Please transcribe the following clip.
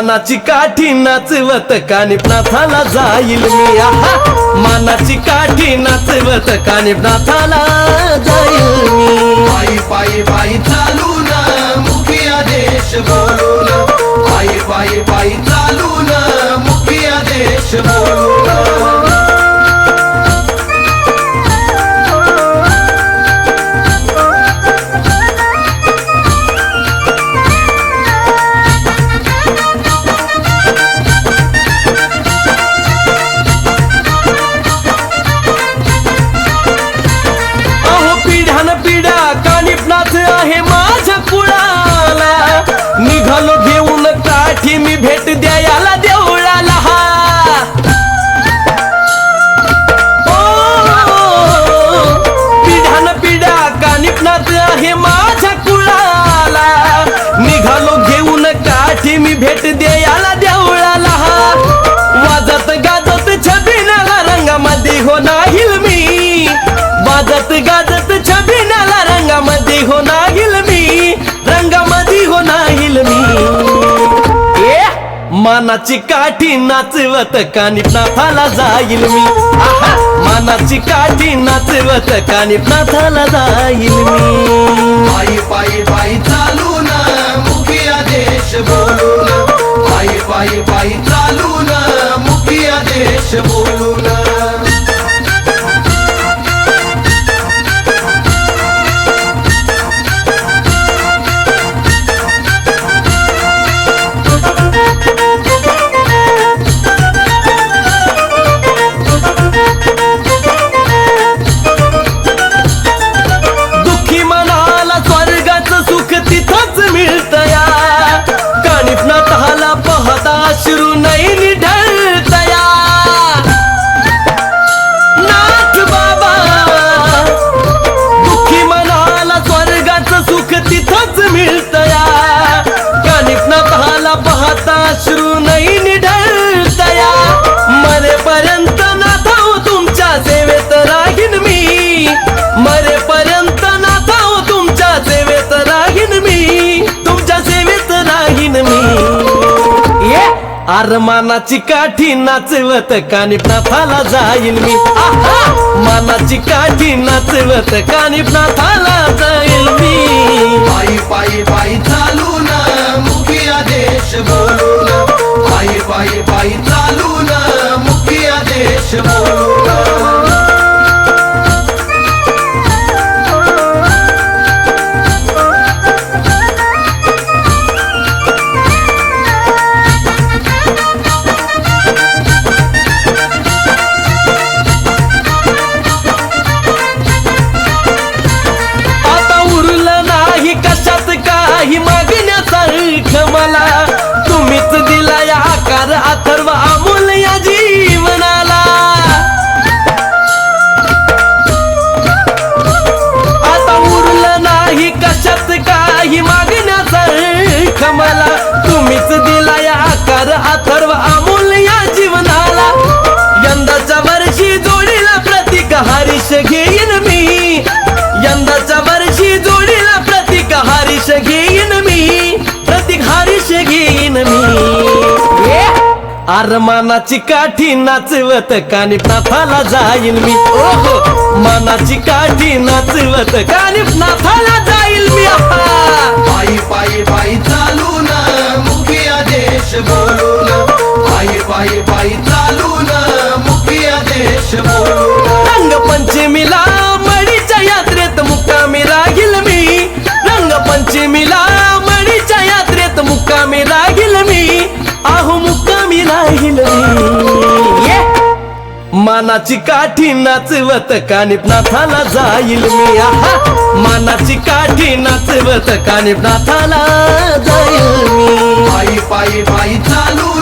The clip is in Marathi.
मानाची काठी नाचवत कानिपनाथाला जाईल मी. आहा! मानाची काठी नाचवत कानिपनाथाला जाईल मी. पायी पायी पायी चालून मुखिया देश बोलून पायी पायी पायी चालू भेट मानाची काठी नाचवत कानिपनाथाला जाईल मी. मानाची काठी नाचवत कानिपनाथाला जाईल मी. पायी पायी ये काठी नाचवत कानिपनाथाला जाईल मी. मानाची काठी नाचवत कानिपनाथाला जाईल मी. पायी पायी पायी. आरमानाची काठी नाचवत कानिपनाथाला जाईल मी. हो मानाची काठी नाचवत कानिपनाथाला जाईल मी. पायी पायी पायी चालू ना मुखिया देश बोलून पायी पायी पायी मानाची काठी नाचवत कानिपनाथाला जाईल मी. आहा! मानाची काठी नाचवत कानिपनाथाला जाईल मी. पायी पायी पायी चालू